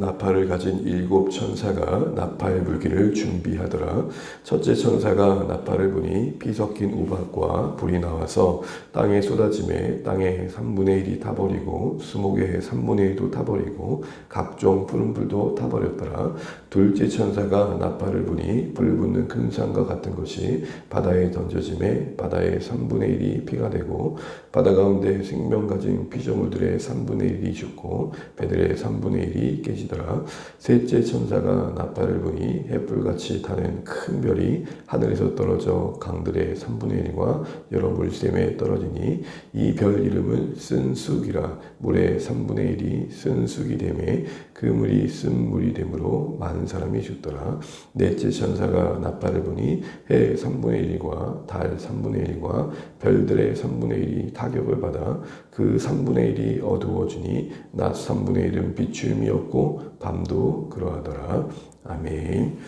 나팔을 가진 일곱 천사가 나팔 불기를 준비하더라. 첫째 천사가 나팔을 부니 피 섞인 우박과 불이 나와서 땅에 쏟아짐에 땅의 3분의 1이 타버리고 수목의 3분의 1도 타버리고 각종 푸른 불도 타버렸더라. 둘째 천사가 나팔을 부니 불 붙는 큰 산과 같은 것이 바다에 던져짐에 바다의 3분의 1이 피가 되고 바다 가운데 생명 가진 피조물들의 3분의 1이 죽고 배들의 3분의 1이 깨지더라. 셋째 천사가 나팔을 부니 햇불같이 타는 큰 별이 하늘에서 떨어져 강들의 3분의 1과 여러 물샘에 떨어지니 이 별 이름은 쓴쑥이라 물의 3분의 1이 쓴쑥이 되매 그 물이 쓴 물이 되므로 많은 사람이 죽더라. 넷째 천사가 나팔을 부니 해 3분의 1과 달 3분의 1과 별들의 3분의 1이 타격을 받아 그 3분의 1이 어두워지니 낮 3분의 1은 비추임이 없고 밤도 그러하더라. 아멘.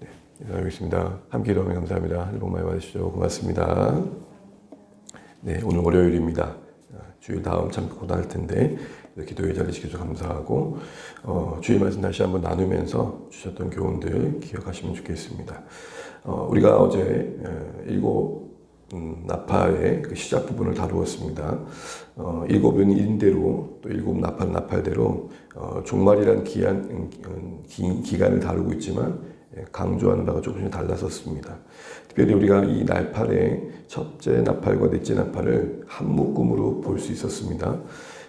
네, 인사하겠습니다. 함께 기도하면 감사합니다. 복 많이 받으시죠. 고맙습니다. 네, 오늘 월요일입니다. 주일 다음 참 고단할 텐데 기도의 자리 지켜서 감사하고 어, 주일 말씀 다시 한번 나누면서 주셨던 교훈들 기억하시면 좋겠습니다. 어, 우리가 어제 에, 일곱 음, 나팔의 그 시작 부분을 다루었습니다. 어, 일곱은 인대로 또 일곱 나팔 나팔대로 어, 종말이란 기한 음, 음, 기, 기간을 다루고 있지만 예, 강조하는 바가 조금씩 달랐었습니다. 특별히 우리가 이 나팔의 첫째 나팔과 넷째 나팔을 한 묶음으로 볼 수 있었습니다.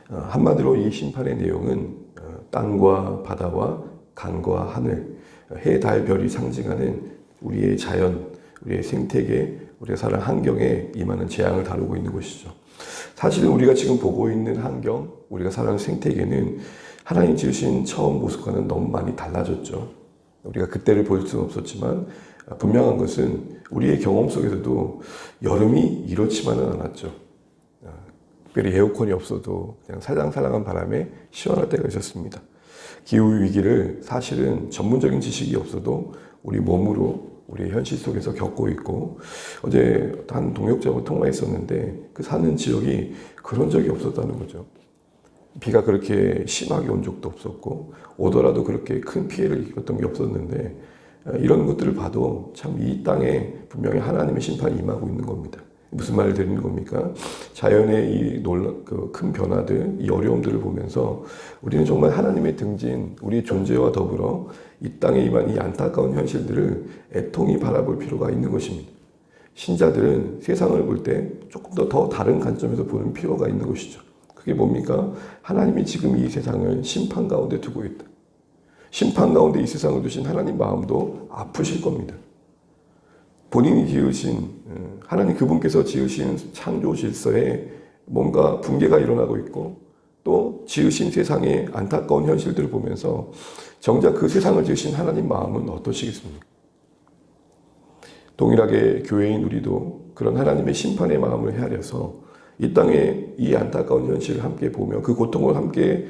어, 한마디로 이 심판의 내용은 어, 땅과 바다와 강과 하늘, 해, 달, 별이 상징하는 우리의 자연, 우리의 생태계, 우리가 사는 환경에 임하는 재앙을 다루고 있는 것이죠. 사실은 우리가 지금 보고 있는 환경, 우리가 사는 생태계는 하나님 지으신 처음 모습과는 너무 많이 달라졌죠. 우리가 그때를 볼 수는 없었지만 분명한 것은 우리의 경험 속에서도 여름이 이렇지만은 않았죠. 특별히 에어컨이 없어도 그냥 살랑살랑한 바람에 시원할 때가 있었습니다. 기후 위기를 사실은 전문적인 지식이 없어도 우리 몸으로 우리 현실 속에서 겪고 있고 어제 한 동역자하고 통화했었는데 그 사는 지역이 그런 적이 없었다는 거죠. 비가 그렇게 심하게 온 적도 없었고 오더라도 그렇게 큰 피해를 입었던 게 없었는데 이런 것들을 봐도 참 이 땅에 분명히 하나님의 심판이 임하고 있는 겁니다. 무슨 말을 드리는 겁니까? 자연의 이 놀라, 그 큰 변화들, 이 어려움들을 보면서 우리는 정말 하나님의 등진, 우리의 존재와 더불어 이 땅에 임한 이 안타까운 현실들을 애통히 바라볼 필요가 있는 것입니다. 신자들은 세상을 볼 때 조금 더, 더 다른 관점에서 보는 필요가 있는 것이죠. 그게 뭡니까? 하나님이 지금 이 세상을 심판 가운데 두고 있다. 심판 가운데 이 세상을 두신 하나님 마음도 아프실 겁니다. 본인이 지으신 어, 하나님 그분께서 지으신 창조 질서에 뭔가 붕괴가 일어나고 있고 또 지으신 세상의 안타까운 현실들을 보면서 정작 그 세상을 지으신 하나님 마음은 어떠시겠습니까? 동일하게 교회인 우리도 그런 하나님의 심판의 마음을 헤아려서 이 땅의 이 안타까운 현실을 함께 보며 그 고통을 함께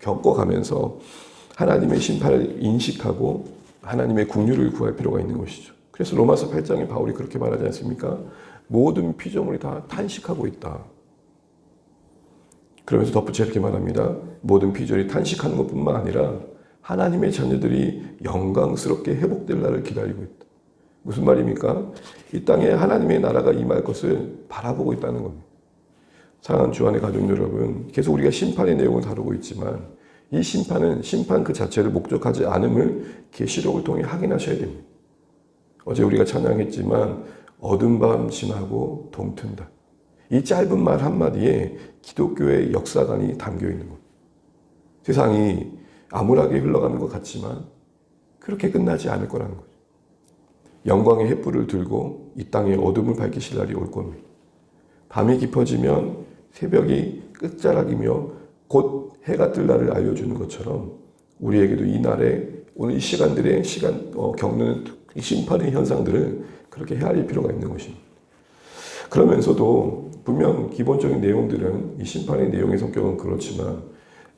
겪어가면서 하나님의 심판을 인식하고 하나님의 국류를 구할 필요가 있는 것이죠. 그래서 로마서 8장에 바울이 그렇게 말하지 않습니까? 모든 피조물이 다 탄식하고 있다. 그러면서 덧붙여 이렇게 말합니다. 모든 피조물이 탄식하는 것뿐만 아니라 하나님의 자녀들이 영광스럽게 회복될 날을 기다리고 있다. 무슨 말입니까? 이 땅에 하나님의 나라가 임할 것을 바라보고 있다는 겁니다. 사랑하는 주안의 가족 여러분, 계속 우리가 심판의 내용을 다루고 있지만 이 심판은 심판 그 자체를 목적하지 않음을 계시록을 통해 확인하셔야 됩니다. 어제 우리가 찬양했지만 어둠 밤 지나고 동튼다. 이 짧은 말 한마디에 기독교의 역사관이 담겨 있는 것. 세상이 암울하게 흘러가는 것 같지만 그렇게 끝나지 않을 거라는 거죠. 영광의 햇불을 들고 이 땅에 어둠을 밝히실 날이 올 겁니다. 밤이 깊어지면 새벽이 끝자락이며 곧 해가 뜰 날을 알려주는 것처럼 우리에게도 이 날에 오늘 이 시간들의 시간 어, 겪는 심판의 현상들을 그렇게 헤아릴 필요가 있는 것입니다. 그러면서도 분명 기본적인 내용들은 이 심판의 내용의 성격은 그렇지만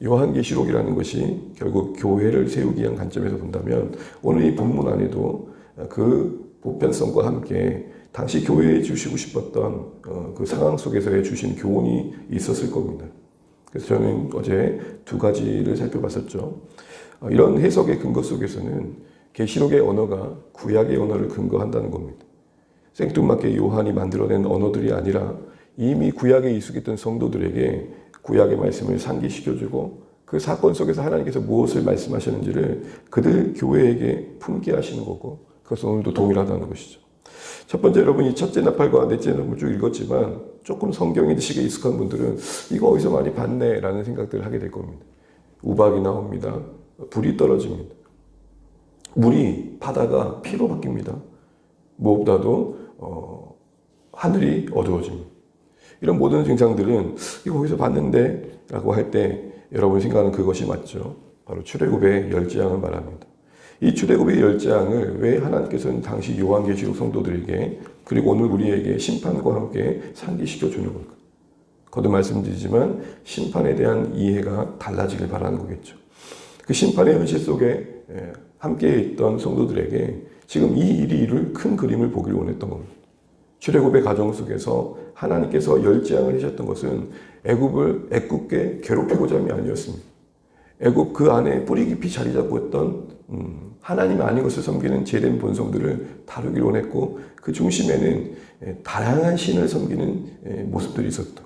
요한계시록이라는 것이 결국 교회를 세우기 위한 관점에서 본다면 오늘 이 본문 안에도 그 보편성과 함께 당시 교회에 주시고 싶었던 어, 그 상황 속에서의 주신 교훈이 있었을 겁니다. 그래서 저는 어제 두 가지를 살펴봤었죠. 어, 이런 해석의 근거 속에서는 계시록의 언어가 구약의 언어를 근거한다는 겁니다. 생뚱맞게 요한이 만들어낸 언어들이 아니라 이미 구약에 익숙했던 성도들에게 구약의 말씀을 상기시켜주고 그 사건 속에서 하나님께서 무엇을 말씀하셨는지를 그들 교회에게 품게 하시는 거고 그것은 오늘도 동일하다는 것이죠. 첫 번째 여러분 이 첫째 나팔과 넷째 나팔 쭉 읽었지만 조금 성경의 지식에 익숙한 분들은 이거 어디서 많이 봤네 라는 생각들을 하게 될 겁니다. 우박이 나옵니다. 불이 떨어집니다. 물이 바다가 피로 바뀝니다. 무엇보다도 어, 하늘이 어두워집니다. 이런 모든 증상들은 이거 어디서 봤는데 라고 할 때 여러분 생각하는 그것이 맞죠. 바로 출애굽의 열재앙을 말합니다. 이 출애굽의 열재앙을 왜 하나님께서는 당시 요한계시록 성도들에게 그리고 오늘 우리에게 심판과 함께 상기시켜 주는 걸까? 거듭 말씀드리지만 심판에 대한 이해가 달라지길 바라는 거겠죠. 그 심판의 현실 속에 예, 함께 있던 성도들에게 지금 이 일이 이룰 큰 그림을 보길 원했던 겁니다. 출애굽의 가정 속에서 하나님께서 열재앙을 하셨던 것은 애굽을 애굽게 괴롭히고자 함이 아니었습니다. 애굽 그 안에 뿌리 깊이 자리 잡고 있던 음, 하나님 아닌 것을 섬기는 제된 본성들을 다루길 원했고 그 중심에는 예, 다양한 신을 섬기는 예, 모습들이 있었다.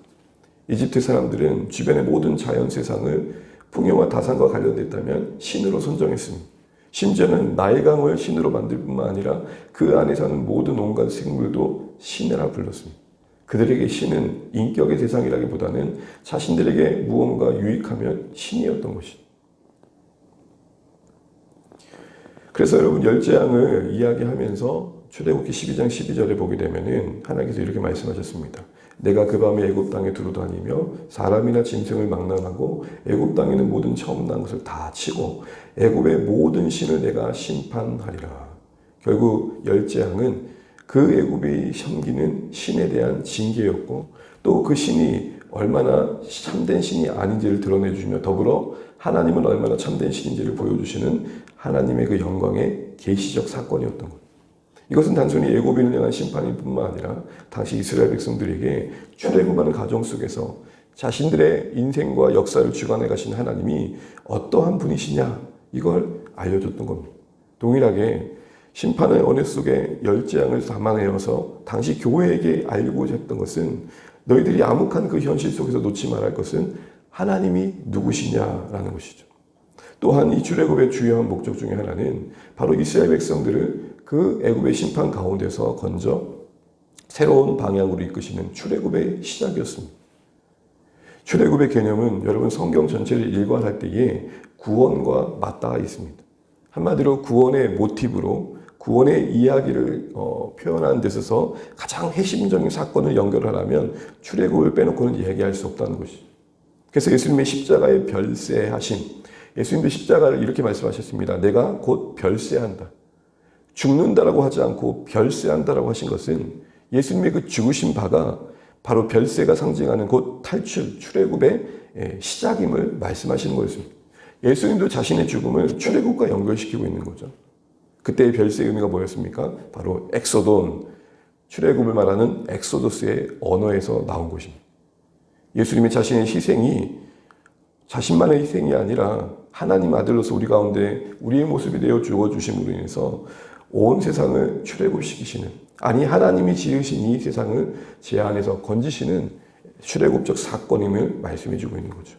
이집트 사람들은 주변의 모든 자연 세상을 풍요와 다산과 관련됐다면 신으로 선정했습니다. 심지어는 나일강을 신으로 만들 뿐만 아니라 그 안에 사는 모든 온갖 생물도 신이라 불렀습니다. 그들에게 신은 인격의 대상이라기보다는 자신들에게 무언가 유익하면 신이었던 것이죠. 그래서 여러분 열재앙을 이야기하면서 출애굽기 12장 12절에 보게 되면은 하나님께서 이렇게 말씀하셨습니다. 내가 그 밤에 애굽 땅에 두루다니며 사람이나 짐승을 망람하고 애굽 땅에 는 모든 처음 난 것을 다 치고 애굽의 모든 신을 내가 심판하리라. 결국 열재앙은 그 애굽이 섬기는 신에 대한 징계였고 또 그 신이 얼마나 참된 신이 아닌지를 드러내주며 더불어 하나님은 얼마나 참된 신인지를 보여주시는 하나님의 그 영광의 계시적 사건이었던 것. 이것은 단순히 애굽인을 향한 심판일 뿐만 아니라 당시 이스라엘 백성들에게 출애굽하는 가정 속에서 자신들의 인생과 역사를 주관해 가신 하나님이 어떠한 분이시냐 이걸 알려줬던 겁니다. 동일하게 심판의 언어 속에 열재앙을 담아내어서 당시 교회에게 알고자 했던 것은 너희들이 암흑한 그 현실 속에서 놓지 말할 것은 하나님이 누구시냐라는 것이죠. 또한 이 출애굽의 주요한 목적 중에 하나는 바로 이스라엘 백성들을 그 애굽의 심판 가운데서 건져 새로운 방향으로 이끄시는 출애굽의 시작이었습니다. 출애굽의 개념은 여러분 성경 전체를 일관할 때에 구원과 맞닿아 있습니다. 한마디로 구원의 모티브로 구원의 이야기를 어, 표현하는 데 있어서 가장 핵심적인 사건을 연결하려면 출애굽을 빼놓고는 이야기할 수 없다는 것이죠. 그래서 예수님의 십자가의 별세하심, 예수님도 십자가를 이렇게 말씀하셨습니다. 내가 곧 별세한다. 죽는다라고 하지 않고 별세한다라고 하신 것은 예수님의 그 죽으신 바가 바로 별세가 상징하는 곧 탈출, 출애굽의 예, 시작임을 말씀하시는 거였습니다. 예수님도 자신의 죽음을 출애굽과 연결시키고 있는 거죠. 그때의 별세의 의미가 뭐였습니까? 바로 엑소돈, 출애굽을 말하는 엑소도스의 언어에서 나온 것입니다. 예수님의 자신의 희생이 자신만의 희생이 아니라 하나님 아들로서 우리 가운데 우리의 모습이 되어 죽어주심으로 인해서 온 세상을 출애굽시키시는 아니 하나님이 지으신 이 세상을 제 안에서 건지시는 출애굽적 사건임을 말씀해 주고 있는 거죠.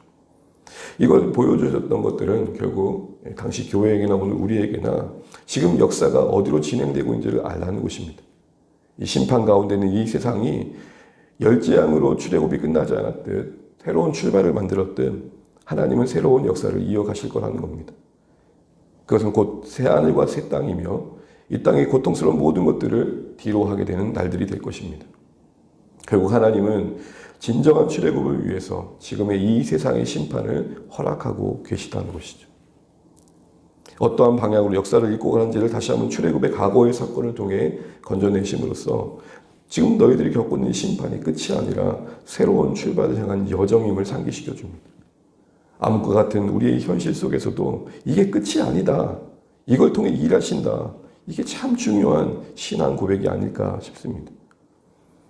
이걸 보여주셨던 것들은 결국 당시 교회에게나 오늘 우리에게나 지금 역사가 어디로 진행되고 있는지를 알라는 것입니다. 이 심판 가운데는 이 세상이 열재앙으로 출애굽이 끝나지 않았듯 새로운 출발을 만들었듯 하나님은 새로운 역사를 이어가실 거라는 겁니다. 그것은 곧 새 하늘과 새 땅이며 이 땅의 고통스러운 모든 것들을 뒤로 하게 되는 날들이 될 것입니다. 결국 하나님은 진정한 출애굽을 위해서 지금의 이 세상의 심판을 허락하고 계시다는 것이죠. 어떠한 방향으로 역사를 읽고 가는지를 다시 한번 출애굽의 과거의 사건을 통해 건져내심으로써 지금 너희들이 겪고 있는 심판이 끝이 아니라 새로운 출발을 향한 여정임을 상기시켜 줍니다. 암과 같은 우리의 현실 속에서도 이게 끝이 아니다. 이걸 통해 일하신다. 이게 참 중요한 신앙 고백이 아닐까 싶습니다.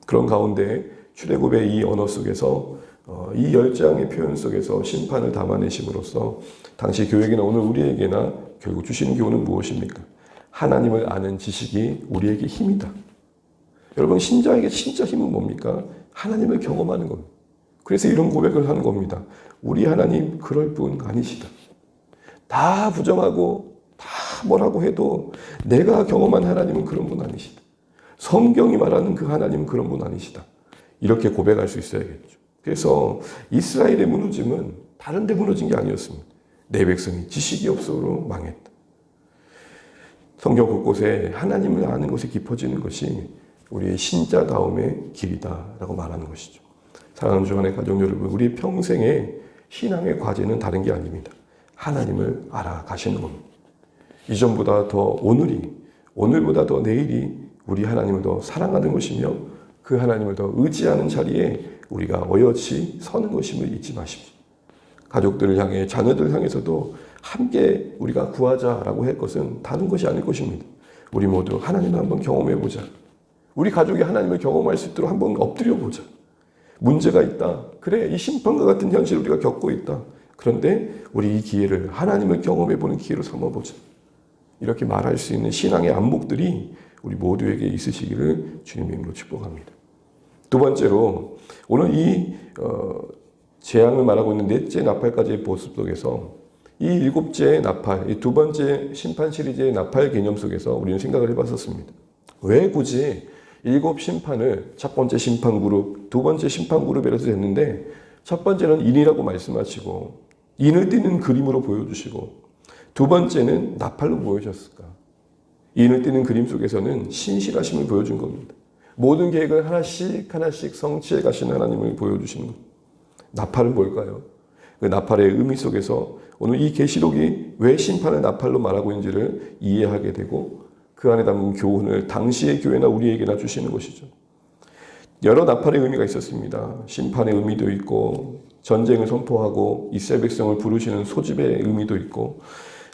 그런 가운데 출애굽의 이 언어 속에서 어, 이 열장의 표현 속에서 심판을 담아내심으로써 당시 교회에게나 오늘 우리에게나 결국 주시는 교훈은 무엇입니까? 하나님을 아는 지식이 우리에게 힘이다. 여러분 신자에게 진짜 힘은 뭡니까? 하나님을 경험하는 겁니다. 그래서 이런 고백을 하는 겁니다. 우리 하나님 그럴 분 아니시다. 다 부정하고 다 뭐라고 해도 내가 경험한 하나님은 그런 분 아니시다. 성경이 말하는 그 하나님은 그런 분 아니시다. 이렇게 고백할 수 있어야겠죠. 그래서 이스라엘의 무너짐은 다른 데 무너진 게 아니었습니다. 내 백성이 지식이 없어로 망했다. 성경 곳곳에 하나님을 아는 것이 깊어지는 것이 우리의 신자다움의 길이다라고 말하는 것이죠. 사랑하는 주안의 가족 여러분, 우리 평생의 신앙의 과제는 다른 게 아닙니다. 하나님을 알아가시는 겁니다. 이전보다 더 오늘이, 오늘보다 더 내일이 우리 하나님을 더 사랑하는 것이며 그 하나님을 더 의지하는 자리에 우리가 어여치 서는 것임을 잊지 마십시오. 가족들을 향해 자녀들 향해서도 함께 우리가 구하자라고 할 것은 다른 것이 아닐 것입니다. 우리 모두 하나님을 한번 경험해 보자. 우리 가족이 하나님을 경험할 수 있도록 한번 엎드려 보자. 문제가 있다. 그래, 이 심판과 같은 현실을 우리가 겪고 있다. 그런데 우리 이 기회를 하나님을 경험해 보는 기회로 삼아 보자. 이렇게 말할 수 있는 신앙의 안목들이 우리 모두에게 있으시기를 주님의 이름으로 축복합니다. 두 번째로 오늘 이 어, 재앙을 말하고 있는 넷째 나팔까지의 모습 속에서 이 일곱째 나팔, 이 두 번째 심판 시리즈의 나팔 개념 속에서 우리는 생각을 해봤었습니다. 왜 굳이 일곱 심판을 첫 번째 심판 그룹, 두 번째 심판 그룹에 서 됐는데 첫 번째는 인이라고 말씀하시고 인을 띠는 그림으로 보여주시고 두 번째는 나팔로 보여주셨을까? 인을 띠는 그림 속에서는 신실하심을 보여준 겁니다. 모든 계획을 하나씩 하나씩 성취해 가시는 하나님을 보여주시는 것. 나팔은 뭘까요? 그 나팔의 의미 속에서 오늘 이 계시록이 왜 심판을 나팔로 말하고 있는지를 이해하게 되고 그 안에 담은 교훈을 당시의 교회나 우리에게나 주시는 것이죠. 여러 나팔의 의미가 있었습니다. 심판의 의미도 있고 전쟁을 선포하고 이스라엘 백성을 부르시는 소집의 의미도 있고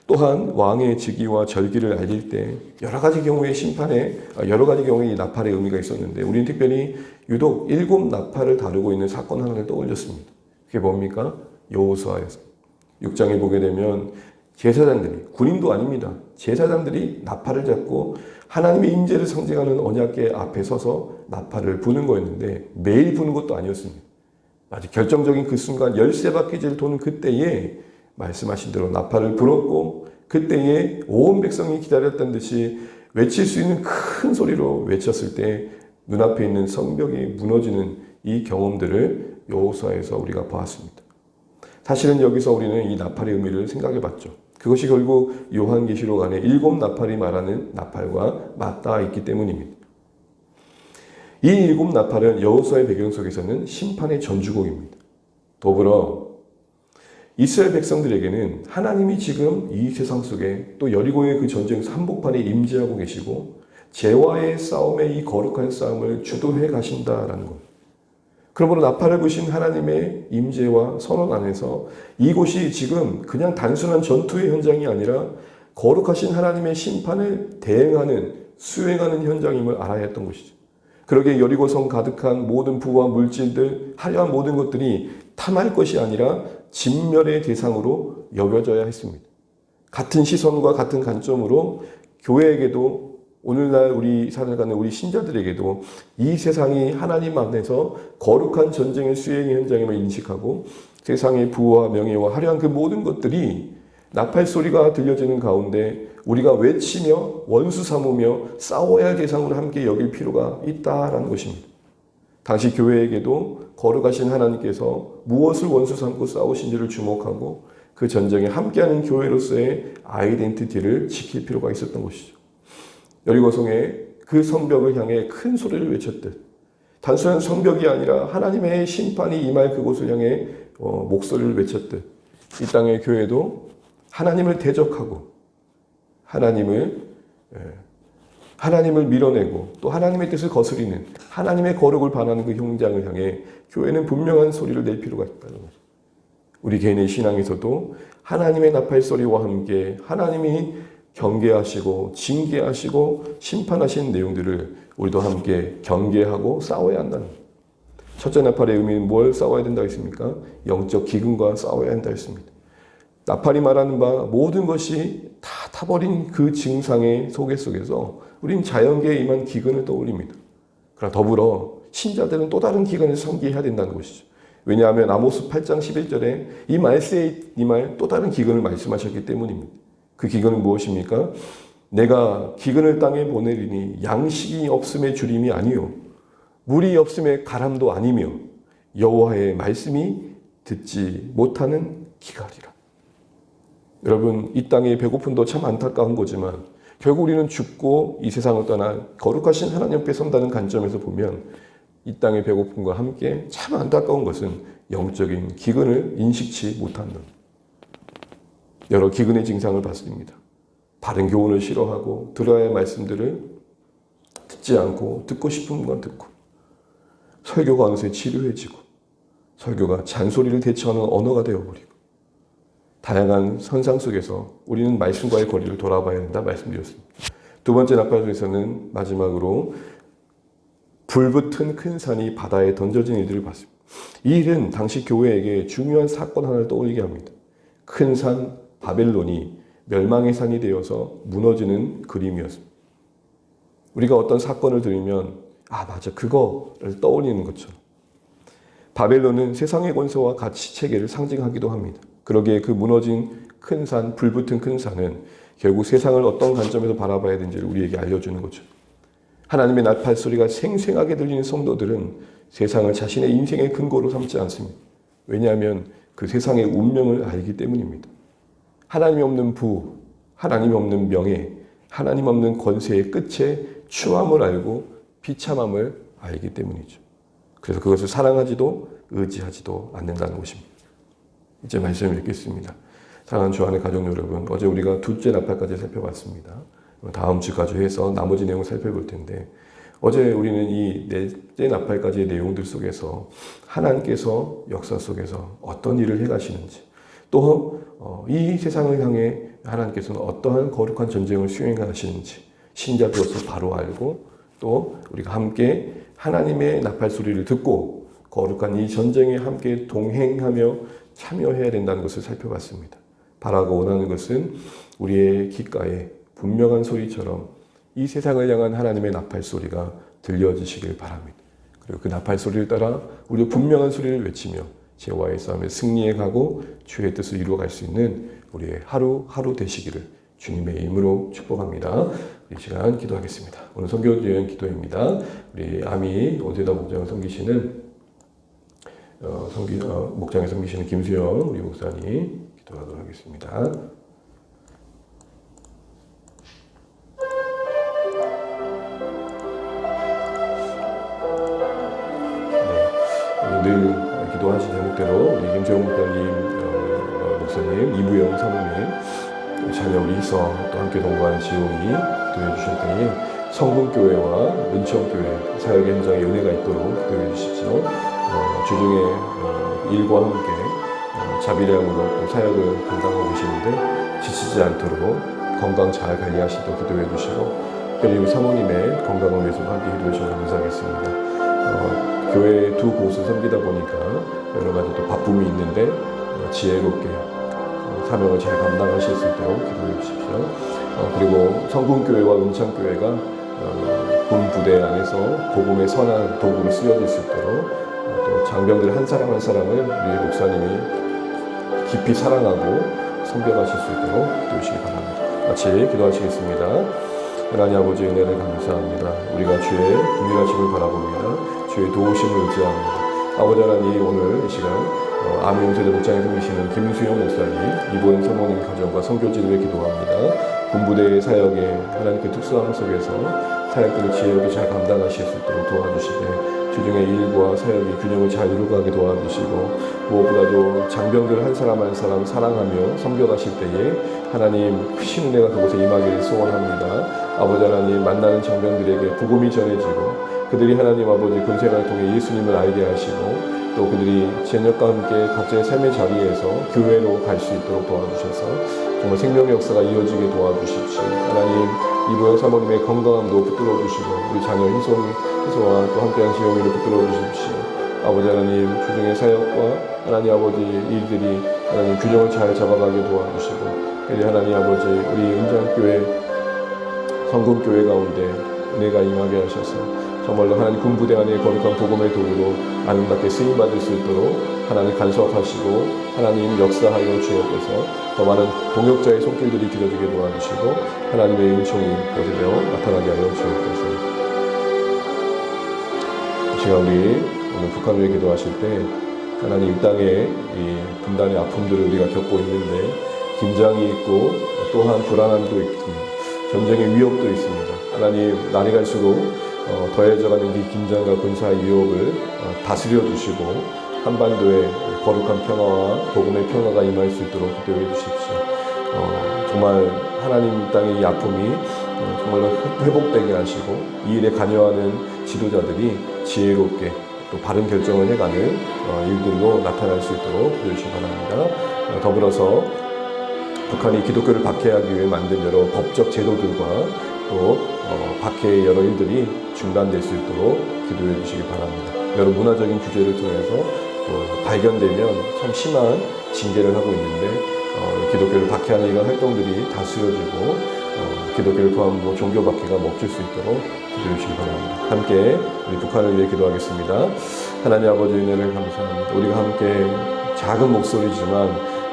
또한 왕의 즉위와 절기를 알릴 때 여러 가지 경우의 심판에 여러 가지 경우의 나팔의 의미가 있었는데 우리는 특별히 유독 일곱 나팔을 다루고 있는 사건 하나를 떠올렸습니다. 그게 뭡니까? 여호수아에서 6장에 보게 되면 제사장들이 군인도 아닙니다. 제사장들이 나팔을 잡고 하나님의 임재를 상징하는 언약궤 앞에 서서 나팔을 부는 거였는데 매일 부는 것도 아니었습니다. 아주 결정적인 그 순간 열세 바퀴를 도는 그때에 말씀하신 대로 나팔을 불었고 그때에 온 백성이 기다렸던 듯이 외칠 수 있는 큰 소리로 외쳤을 때 눈앞에 있는 성벽이 무너지는 이 경험들을 여호수아에서 우리가 보았습니다. 사실은 여기서 우리는 이 나팔의 의미를 생각해 봤죠. 그것이 결국 요한계시록 안에 일곱 나팔이 말하는 나팔과 맞닿아 있기 때문입니다. 이 일곱 나팔은 여호수아의 배경 속에서는 심판의 전주곡입니다. 더불어 이스라엘 백성들에게는 하나님이 지금 이 세상 속에 또 여리고의 그 전쟁 한복판에 임재하고 계시고 죄와의 싸움의 이 거룩한 싸움을 주도해 가신다라는 것. 그러므로 나팔을 부신 하나님의 임재와 선언 안에서 이곳이 지금 그냥 단순한 전투의 현장이 아니라 거룩하신 하나님의 심판을 대행하는 수행하는 현장임을 알아야 했던 것이죠. 그러게 여리고성 가득한 모든 부와 물질들, 화려한 모든 것들이 탐할 것이 아니라 진멸의 대상으로 여겨져야 했습니다. 같은 시선과 같은 관점으로 교회에게도 오늘날 우리 살아가는 우리 신자들에게도 이 세상이 하나님 안에서 거룩한 전쟁의 수행의 현장임을 인식하고 세상의 부와 명예와 화려한 그 모든 것들이 나팔 소리가 들려지는 가운데 우리가 외치며 원수 삼으며 싸워야 할 대상으로 함께 여길 필요가 있다라는 것입니다. 당시 교회에게도 거룩하신 하나님께서 무엇을 원수 삼고 싸우신지를 주목하고 그 전쟁에 함께하는 교회로서의 아이덴티티를 지킬 필요가 있었던 것이죠. 여리고성의 그 성벽을 향해 큰 소리를 외쳤듯 단순한 성벽이 아니라 하나님의 심판이 임할 그곳을 향해 어, 목소리를 외쳤듯 이 땅의 교회도 하나님을 대적하고 하나님을 예, 하나님을 밀어내고 또 하나님의 뜻을 거스리는 하나님의 거룩을 반하는 그 형장을 향해 교회는 분명한 소리를 낼 필요가 있다는 거죠. 우리 개인의 신앙에서도 하나님의 나팔 소리와 함께 하나님이 경계하시고 징계하시고 심판하신 내용들을 우리도 함께 경계하고 싸워야 한다는. 첫째 나팔의 의미는 뭘 싸워야 된다 했습니까? 영적 기근과 싸워야 한다 했습니다. 나팔이 말하는 바 모든 것이 다 타버린 그 증상의 속에 속에서 우린 자연계에 임한 기근을 떠올립니다. 그러나 더불어 신자들은 또 다른 기근을 상기해야 된다는 것이죠. 왜냐하면 아모스 8장 11절에 이 말세에 임할 또 다른 기근을 말씀하셨기 때문입니다. 그 기근은 무엇입니까? 내가 기근을 땅에 보내리니 양식이 없음의 주림이 아니요 물이 없음의 가람도 아니며 여호와의 말씀이 듣지 못하는 기갈이라. 여러분 이 땅의 배고픔도 참 안타까운 거지만 결국 우리는 죽고 이 세상을 떠나 거룩하신 하나님 앞에 선다는 관점에서 보면 이 땅의 배고픔과 함께 참 안타까운 것은 영적인 기근을 인식치 못한다. 여러 기근의 증상을 봤습니다. 바른 교훈을 싫어하고 들어야 할 말씀들을 듣지 않고 듣고 싶은 건 듣고 설교가 어느새 지루해지고 설교가 잔소리를 대처하는 언어가 되어버리고 다양한 선상 속에서 우리는 말씀과의 거리를 돌아봐야 한다 말씀드렸습니다. 두 번째 나팔에서는 마지막으로 불붙은 큰 산이 바다에 던져진 일들을 봤습니다. 이 일은 당시 교회에게 중요한 사건 하나를 떠올리게 합니다. 큰 산 바벨론이 멸망의 산이 되어서 무너지는 그림이었습니다. 우리가 어떤 사건을 들으면 아 맞아 그거를 떠올리는 것처럼 바벨론은 세상의 권세와 가치 체계를 상징하기도 합니다. 그러기에 그 무너진 큰 산, 불붙은 큰 산은 결국 세상을 어떤 관점에서 바라봐야 되는지를 우리에게 알려주는 거죠. 하나님의 나팔 소리가 생생하게 들리는 성도들은 세상을 자신의 인생의 근거로 삼지 않습니다. 왜냐하면 그 세상의 운명을 알기 때문입니다. 하나님이 없는 부, 하나님이 없는 명예, 하나님 없는 권세의 끝에 추함을 알고 비참함을 알기 때문이죠. 그래서 그것을 사랑하지도 의지하지도 않는다는 것입니다. 이제 말씀을 읽겠습니다. 사랑하는 주 안의 가족 여러분, 어제 우리가 둘째 나팔까지 살펴봤습니다. 다음 주까지 해서 나머지 내용을 살펴볼 텐데, 어제 우리는 이 넷째 나팔까지의 내용들 속에서 하나님께서 역사 속에서 어떤 일을 해 가시는지, 또 이 세상을 향해 하나님께서는 어떠한 거룩한 전쟁을 수행하시는지 신자로서 바로 알고 또 우리가 함께 하나님의 나팔 소리를 듣고 거룩한 이 전쟁에 함께 동행하며 참여해야 된다는 것을 살펴봤습니다. 바라고 원하는 것은 우리의 귓가에 분명한 소리처럼 이 세상을 향한 하나님의 나팔 소리가 들려지시길 바랍니다. 그리고 그 나팔 소리를 따라 우리 분명한 소리를 외치며 죄와의 싸움에 승리해 가고 주의 뜻을 이루어 갈 수 있는 우리의 하루하루 되시기를 주님의 이름으로 축복합니다. 이 시간 기도하겠습니다. 오늘 성교 여행 기도입니다. 우리 아미 오대다 목장을 섬기시는 어, 성기, 어, 목장에 섬기시는 김수영 우리 목사님 기도하도록 하겠습니다. 네, 늘 기도하신 제목대로 우리 김수영 목사님, 어, 목사님, 이부영 사모님, 자녀 우리 이서 또 함께 동거한 지용이 기도해 주실 때에 성분교회와 은총교회 사역 현장에 은혜가 있도록 기도해 주십시오. 어, 주중에 어, 일과 함께 어, 자비량으로 또 사역을 감당하고 계시는데 지치지 않도록 건강 잘 관리하시도록 기도해 주시고 우리 사모님의 건강을 위해서 함께 기도해 주셔서 감사하겠습니다. 어, 교회 두 곳을 섬기다 보니까 여러 가지 또 바쁨이 있는데 어, 지혜롭게 어, 사명을 잘 감당하실 수 있도록 기도해 주십시오. 어, 그리고 성군교회와 은창교회가 어, 군 부대 안에서 복음의 선한 도구로 쓰여질 수 있도록 또 장병들 한 사람 한 사람을 우리 목사님이 깊이 사랑하고 섬겨가실 수 있도록 기도하시기 바랍니다. 같이 기도하시겠습니다. 하나님 아버지 은혜를 감사합니다. 우리가 주의 궁일하심을 바라봅니다. 주의 도우심을 의지합니다. 아버지 하나님 오늘 이 시간 어, 아미 용세대 목장에 섬기시는 김수영 목사님, 이본 사모님 가정과 성교지를 기도합니다. 군부대 사역에 하나님의 특수함 속에서 사역들을 지혜롭게 잘 감당하실 수 있도록 도와주시되 주중의 일과 사역이 균형을 잘 이루어가게 도와주시고 무엇보다도 장병들 한 사람 한 사람 사랑하며 섬겨가실 때에 하나님 크신 은혜가 그곳에 임하기를 소원합니다. 아버지 하나님 만나는 장병들에게 복음이 전해지고 그들이 하나님 아버지 군생활을 통해 예수님을 알게 하시고 또 그들이 제녁과 함께 각자의 삶의 자리에서 교회로 갈 수 있도록 도와주셔서 정말 생명의 역사가 이어지게 도와주십시오. 하나님 이보영 사모님의 건강함도 붙들어 주시고 우리 자녀 희송 희소와 또 함께한 지영이를 붙들어 주십시오. 아버지 하나님 주중의 사역과 하나님 아버지 일들이 하나님 균형을 잘 잡아가게 도와주시고 특별히 하나님 아버지 우리 은장교회 성금교회 가운데 은혜가 임하게 하셔서 정말로 하나님 군부대 안에 거룩한 복음의 도구로 아름답게 쓰임받을 수 있도록 하나님 간섭하시고 하나님 역사하여 주옵소서 더 많은 동역자의 손길들이 들어지게 도와주시고 하나님의 은총이 거듭되어 나타나게 하여 주옵소서 이 시간 우리 오늘 북한을 기도하실 때 하나님 이 땅에 이 분단의 아픔들을 우리가 겪고 있는데 긴장이 있고 또한 불안함도 있습니다. 전쟁의 위협도 있습니다. 하나님 날이 갈수록 어, 더해져가는 이 긴장과 군사의 위협을 어, 다스려 주시고 한반도에 거룩한 평화와 복음의 평화가 임할 수 있도록 기도해 주십시오. 어, 정말 하나님 땅의 이 아픔이 어, 정말로 회복되게 하시고 이 일에 관여하는 지도자들이 지혜롭게 또 바른 결정을 해가는 어, 일들로 나타날 수 있도록 기도해 주시기 바랍니다. 어, 더불어서 북한이 기독교를 박해하기 위해 만든 여러 법적 제도들과 또 어, 박해의 여러 일들이 중단될 수 있도록 기도해 주시기 바랍니다. 여러 문화적인 규제를 통해서 또 발견되면 참 심한 징계를 하고 있는데 어, 기독교를 박해하는 이런 활동들이 다스려지고 어, 기독교를 포함한 뭐 종교 박해가 멈출 수 있도록 기도해 주시기 바랍니다. 함께 우리 북한을 위해 기도하겠습니다. 하나님 아버지 은혜를 감사합니다. 우리가 함께 작은 목소리지만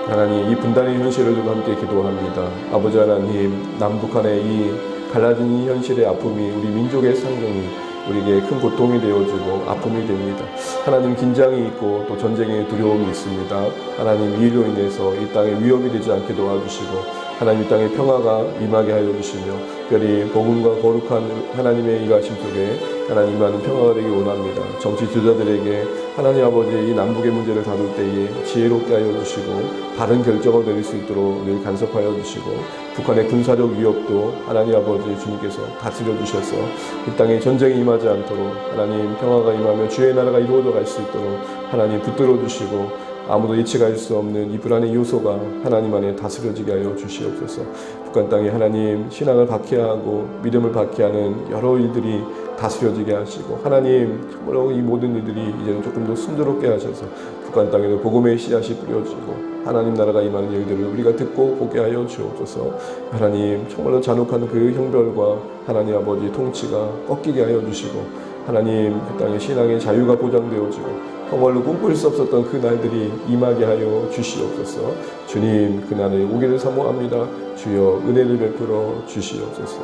하나님 이 분단의 현실을 두고 함께 기도합니다. 아버지 하나님 남북한의 이 갈라진 이 현실의 아픔이 우리 민족의 상정이 우리에게 큰 고통이 되어지고 아픔이 됩니다. 하나님 긴장이 있고 또 전쟁의 두려움이 있습니다. 하나님 이 일로 인해서 이 땅에 위협이 되지 않게 도와주시고 하나님 이 땅에 평화가 임하게 하여 주시며 특별히 복음과 거룩한 하나님의 일하심 속에 하나님 많은 평화가 되기 원합니다. 정치 지도자들에게 하나님 아버지 이 남북의 문제를 다룰 때에 지혜롭게 하여 주시고 바른 결정을 내릴 수 있도록 늘 간섭하여 주시고 북한의 군사적 위협도 하나님 아버지 주님께서 다스려 주셔서 이 땅에 전쟁이 임하지 않도록 하나님 평화가 임하며 주의 나라가 이루어져 갈 수 있도록 하나님 붙들어 주시고 아무도 예측할 수 없는 이 불안의 요소가 하나님 안에 다스려지게 하여 주시옵소서. 북한 땅에 하나님 신앙을 박해하고 믿음을 박해하는 여러 일들이 다스려지게 하시고 하나님 정말로 이 모든 일들이 이제는 조금 더 순조롭게 하셔서 북한 땅에도 복음의 씨앗이 뿌려지고 하나님 나라가 임하는 일들을 우리가 듣고 보게 하여 주옵소서. 하나님 정말로 잔혹한 그 형벌과 하나님 아버지 통치가 꺾이게 하여 주시고 하나님 그 땅에 신앙의 자유가 보장되어지고 정말로 꿈꿀 수 없었던 그 날들이 임하게 하여 주시옵소서. 주님 그 날에 오기를 사모합니다. 주여 은혜를 베풀어 주시옵소서.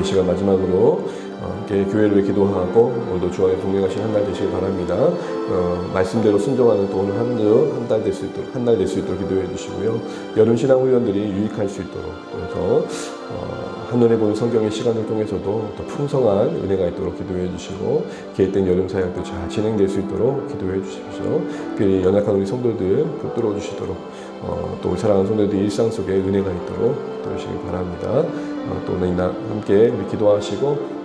이 시간 마지막으로 어, 함께 교회를 기도하고 오늘도 주 안에 동행하신 한 날 되시길 바랍니다. 어, 말씀대로 순종하는 또 오늘 한주한달 될 수 있도록 한날될수 있도록 기도해 주시고요. 여름 신앙 훈련들이 유익할 수 있도록 그래서 어, 한눈에 보는 성경의 시간을 통해서도 더 풍성한 은혜가 있도록 기도해 주시고 계획된 여름 사역도 잘 진행될 수 있도록 기도해 주십시오. 특별히 연약한 우리 성도들 붙들어 주시도록 어, 또 사랑하는 성도들 일상 속에 은혜가 있도록 기도하시기 바랍니다. 어, 또 오늘 나 함께 우리 기도하시고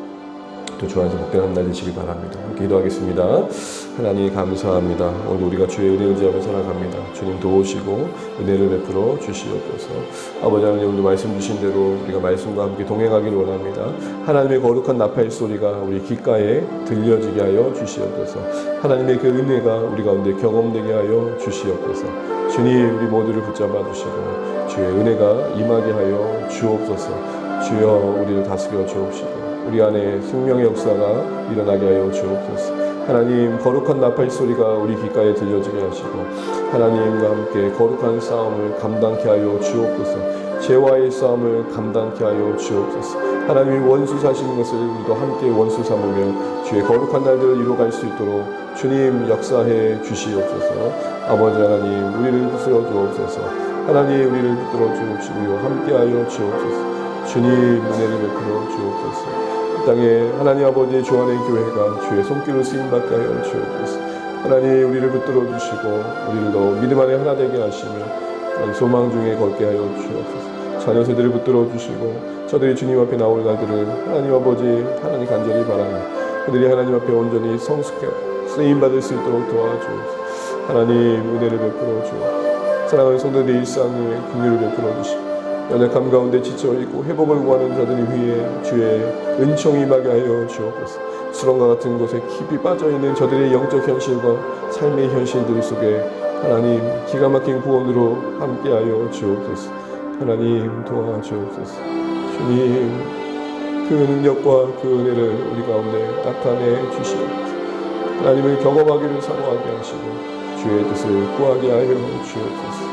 또 주안에서 복된 한날 되시기 바랍니다. 기도하겠습니다. 하나님 감사합니다. 오늘 우리가 주의 은혜 의지하며 살아갑니다. 주님 도우시고 은혜를 베풀어 주시옵소서. 아버지 하나님 오늘 말씀 주신 대로 우리가 말씀과 함께 동행하기를 원합니다. 하나님의 거룩한 나팔 소리가 우리 귓가에 들려지게 하여 주시옵소서. 하나님의 그 은혜가 우리 가운데 경험되게 하여 주시옵소서. 주님 우리 모두를 붙잡아 주시고 주의 은혜가 임하게 하여 주옵소서. 주여 우리를 다스려 주옵시고 우리 안에 생명의 역사가 일어나게 하여 주옵소서. 하나님 거룩한 나팔 소리가 우리 귓가에 들려지게 하시고 하나님과 함께 거룩한 싸움을 감당케 하여 주옵소서. 죄와의 싸움을 감당케 하여 주옵소서. 하나님이 원수 사시는 것을 우리도 함께 원수 삼으며 주의 거룩한 날들을 이루어갈 수 있도록 주님 역사해 주시옵소서. 아버지 하나님 우리를 붙들어 주옵소서. 하나님 우리를 붙들어 주옵시고요 함께하여 주옵소서. 주님 은혜를 베풀어 주옵소서. 이 땅에 하나님 아버지의 주안의 교회가 주의 손길로 쓰임받게 하여 주옵소서. 하나님 우리를 붙들어 주시고 우리를 더 믿음 안에 하나 되게 하시며 소망 중에 걷게 하여 주옵소서. 자녀 세대를 붙들어 주시고 저들이 주님 앞에 나올 날들을 하나님 아버지 하나님 간절히 바라며 그들이 하나님 앞에 온전히 성숙해 쓰임 받을 수 있도록 도와주옵소서. 하나님 은혜를 베풀어 주옵소서. 사랑하는 성도들의 일상에 긍휼을 베풀어 주시고 연약함 가운데 지쳐 있고 회복을 구하는 자들을 위해 주의 은총이 임하게 하여 주옵소서. 수렁과 같은 곳에 깊이 빠져 있는 저들의 영적 현실과 삶의 현실들 속에 하나님 기가 막힌 구원으로 함께하여 주옵소서. 하나님 도와주옵소서. 주님 그 능력과 그 은혜를 우리 가운데 나타내 주시옵소서. 하나님을 경험하기를 사모하게 하시고 주의 뜻을 구하게 하여 주옵소서.